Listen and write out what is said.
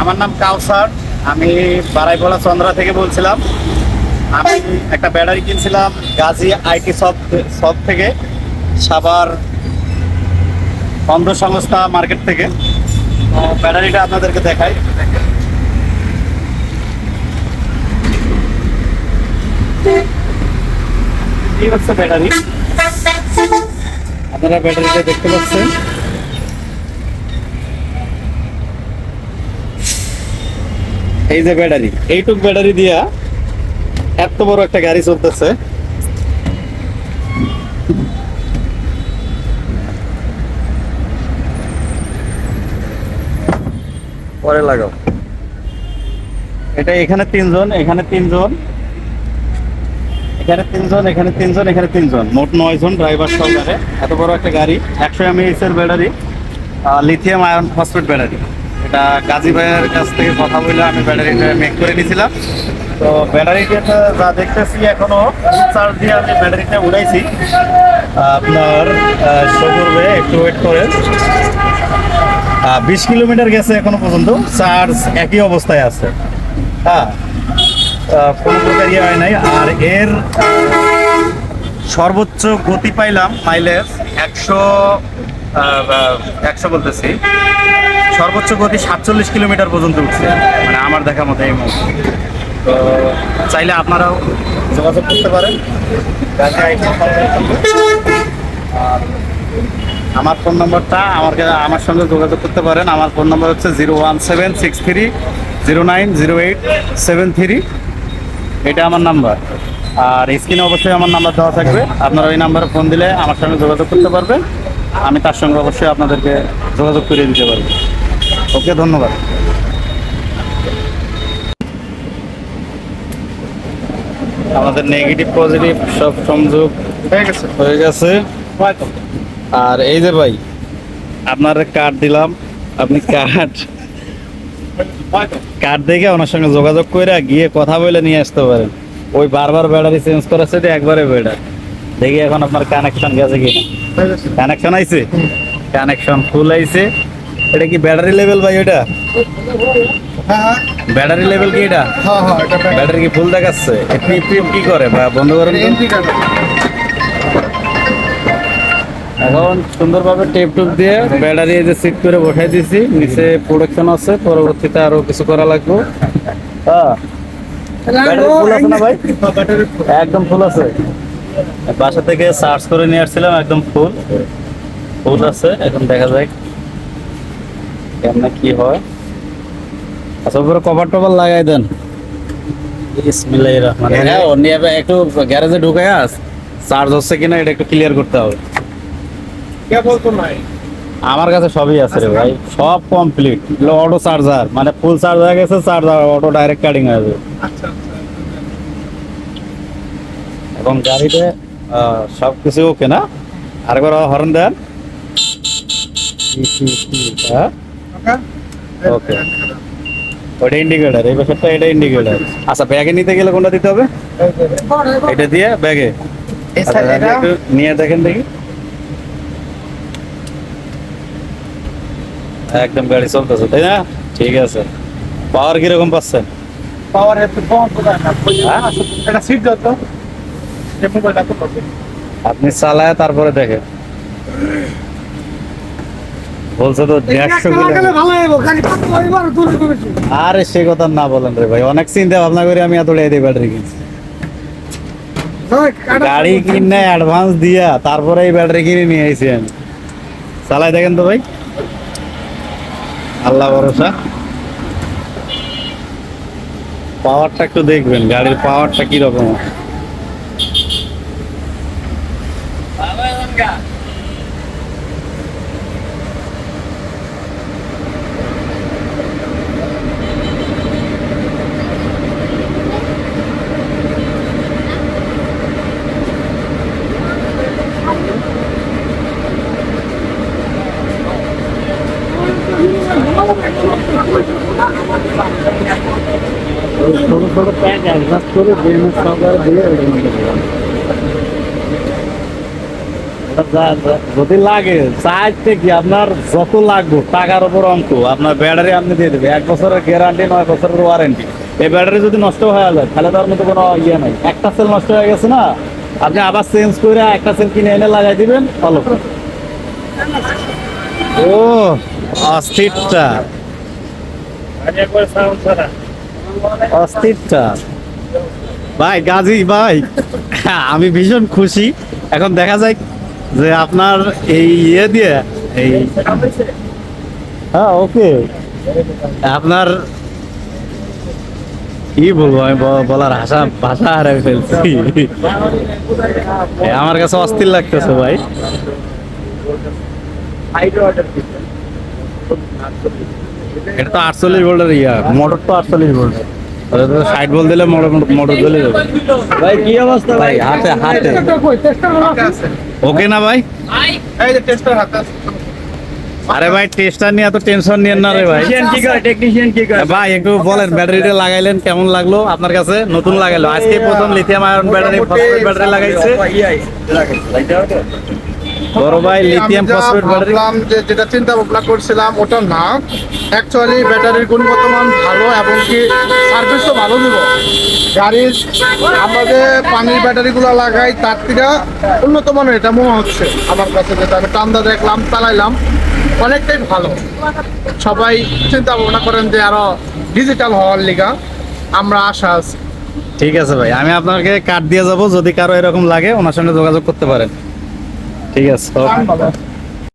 আমার নাম কাউসার, আমি বারাইপলা চন্দ্রা থেকে বলছিলাম। আমি একটা ব্যাটারি কিনছিলাম, গাজী আইটি সব সব থেকে সাবার অন্ধ সংস্থা মার্কেট থেকে। তো ব্যাটারিটা আপনাদেরকে দেখাই। হচ্ছে ব্যাটারি। আপনারা ব্যাটারিটা দেখতে পাচ্ছেন। এই যে ব্যাটারি, এইটুক ব্যাটারি দিয়া এত বড় একটা গাড়ি চলতেছে। পরে লাগাও। এটা এখানে তিনজন এখানে তিনজন। এখানে তিনজন এখানে তিনজন এখানে তিনজন। মোট নয় জন ড্রাইভার সহকারে। এত বড় একটা গাড়ি, একশো এমএএস এর battery lithium iron phosphate battery. এটা গাজী ভাইয়ের কাছ থেকে কথা বলে আমি ব্যাটারিটা মেক করে নিয়েছিলাম। তো ব্যাটারিটা যা দেখতেছি এখনও চার্জ দিয়ে আমি ব্যাটারিটা উড়াইছি। আপনার শো একটু ওয়েট করে বিশ কিলোমিটার গেছে এখনও পর্যন্ত। চার্জ একই অবস্থায় আছে। হ্যাঁ কোনো প্রকার ইয়ে হয় নাই। আর এর সর্বোচ্চ গতি পাইলাম মাইলেজ একশো একশো বলতেছি। সর্বোচ্চ গতি সাতচল্লিশ কিলোমিটার পর্যন্ত উঠছে। মানে আমার দেখা মতো এই মুহূর্তে। তো চাইলে আপনারাও যোগাযোগ করতে পারেন। আমার ফোন নম্বরটা আমার আমার সঙ্গে যোগাযোগ করতে পারেন। আমার ফোন নম্বর হচ্ছে zero one seven six three, zero nine zero eight seven three. এটা আমার নাম্বার। আর স্ক্রিনে অবশ্যই আমার নাম্বার দেওয়া থাকবে। আপনারা ওই নাম্বারে ফোন দিলে আমার সঙ্গে যোগাযোগ করতে পারবেন। আমি তার সঙ্গে অবশ্যই আপনাদেরকে যোগাযোগ করিয়ে দিতে পারব। ওকে ধন্যবাদ। আমাদের নেগেটিভ পজিটিভ সব সংযোগ হয়ে গেছে। হয়ে গেছে। আর এই যে ভাই আপনার কার্ড দিলাম। আপনি কার্ড কার্ড দেখে ওনার সঙ্গে যোগাযোগ করে গিয়ে কথা বলে নিয়ে আসতে পারেন। ওই বারবার ব্যাটারি চেঞ্জ সাথে একবারে বেটার দেখি এখন আপনার কানেকশন গেছে কি হয়ে কানেকশন আইছে? কানেকশন ফুল আইছে। এটা কি ব্যাটারি লেভেল ভাই এটা হ্যাঁ হ্যাঁ। ব্যাটারি লেভেল কি এটা? হ্যাঁ হ্যাঁ এটা ব্যাটারি ব্যাটারি কি ফুল দেখাচ্ছে? পিপ পিপ কি করে? বা বন্ধ করেন এখন সুন্দরভাবে টেপ টুপ দিয়ে ব্যাটারি যে সিট করে বসাই দিছি নিচে প্রোডাকশন আছে পরবর্তীতে আরও কিছু করা লাগবে। হ্যাঁ। ব্যাটারি ফুল আছে না ভাই? একদম ফুল আছে। বাসা থেকে সার্চ করে নিয়ে আসছিলাম একদম ফুল ফুল আছে এখন দেখা যায় কেমন কি হয়? আচ্ছা উপরে কভার টভার লাগাই দেন। বিসমিল্লাহির রহমানির রহিম। অন্য একটু গ্যারেজে ঢুকে আস। চার্জ হচ্ছে কিনা এটা একটু ক্লিয়ার করতে হবে। নাই। আমার কাছে সবই আছে রে ভাই। সব কমপ্লিট অটো চার্জার মানে ফুল চার্জ হয়ে গেছে চার্জার অটো ডাইরেক্ট কাটিং হয়ে যাবে। আচ্ছা আচ্ছা এবং গাড়িতে আহ, সবকিছু ওকে না? আরেকবার হর্ন দেন। হ্যাঁ ওকে ওকে ওটা ইন্ডিকেটার এই বছরটা এটা ইন্ডিকেটার আচ্ছা ব্যাগে নিতে গেলে কোনটা দিতে হবে? এটা দিয়ে ব্যাগে আচ্ছা, নিয়ে দেখেন দেখি। একদম গাড়ি চলতেছে তাই না? ঠিক আছে। পাওয়ার কীরকম পাচ্ছেন? পাওয়ার একটু কম হ্যাঁ? এটা সিট যত আপনি চালায় তারপরে দেখেন। বলছে তো দেড়শো আরে সে কথা না বলেন রে ভাই অনেক চিন্তা ভাবনা করে আমি এত এই ব্যাটারি কিনছি। গাড়ি কিনে অ্যাডভান্স দিয়া তারপরে এই ব্যাটারি কিনে নিয়ে আইছি আমি। চালাই দেখেন তো ভাই। আল্লাহ ভরসা। পাওয়ারটা একটু দেখবেন গাড়ির পাওয়ারটা কীরকম। ছোট ছোট প্যাক অ্যাডজাস্ট করে বিএমএস সহকারে দিয়ে যা- যদি লাগে চাইতে কি আপনার যত লাগবে টাকার উপর অঙ্ক আপনার ব্যাটারি আপনি দিয়ে দেবে এক বছরের গ্যারান্টি নয় বছরের ওয়ারেন্টি এই ব্যাটারি যদি নষ্ট হয়ে যায় তাহলে তার মধ্যে কোনো ইয়ে নাই একটা সেল নষ্ট হয়ে গেছে না আপনি আবার চেঞ্জ করে একটা সেল কিনে এনে লাগাই দিবেন ভালো ও অস্থিরটা অস্থিরটা ভাই, গাজী, ভাই, আমি ভীষণ খুশি। এখন দেখা যায় যে আপনার এই ইয়ে দিয়ে, এই হ্যাঁ ওকে। আপনার কি বলব আমি বলার ভাষা ভাষা হারাই ফেলছি। আমার কাছে অস্থির লাগতেছে, ভাই। এটা তো আটচল্লিশ ভোল্টের ইয়া মোটর তো আটচল্লিশ ভোল্টের ষাট ভোল্ট দিলে মোটর মোটর চলে যাবে। ভাই কি অবস্থা ভাই? হাতে হাতে। ওকে না ভাই? এই যে টেস্টার হাতে আছে। আরে ভাই টেস্টার নিয়ে এত টেনশন নিয়েন না রে ভাই। টেকনিশিয়ান কি করে টেকনিশিয়ান কি করে ভাই একটু বলেন ব্যাটারিটা লাগাইলেন কেমন লাগল আপনার কাছে? নতুন লাগাইলো। আজকে প্রথম lithium iron battery phosphate battery লাগাইছে। বড় ভাই লিথিয়াম ফসফেট ব্যাটারি যে যেটা চিন্তা ভাবনা করছিলাম ওটা না। অ্যাকচুয়ালি ব্যাটারির গুণগত মান ভালো এবং কি সার্ভিসও ভালো দিব। গাড়ির আমরা যে পানির ব্যাটারিগুলো লাগাই তার থেকে উন্নত মানের এটা মনে হচ্ছে আমার কাছে যেটা। আমি টান্দা দেখলাম চালাইলাম অনেকটাই ভালো। সবাই চিন্তা ভাবনা করেন যে আরও ডিজিটাল হওয়ার লিগা আমরা আশা আছি। ঠিক আছে ভাই আমি আপনাকে কার্ড দিয়ে যাব যদি কারও এরকম লাগে ওনার সঙ্গে যোগাযোগ করতে পারেন। ঠিক আছে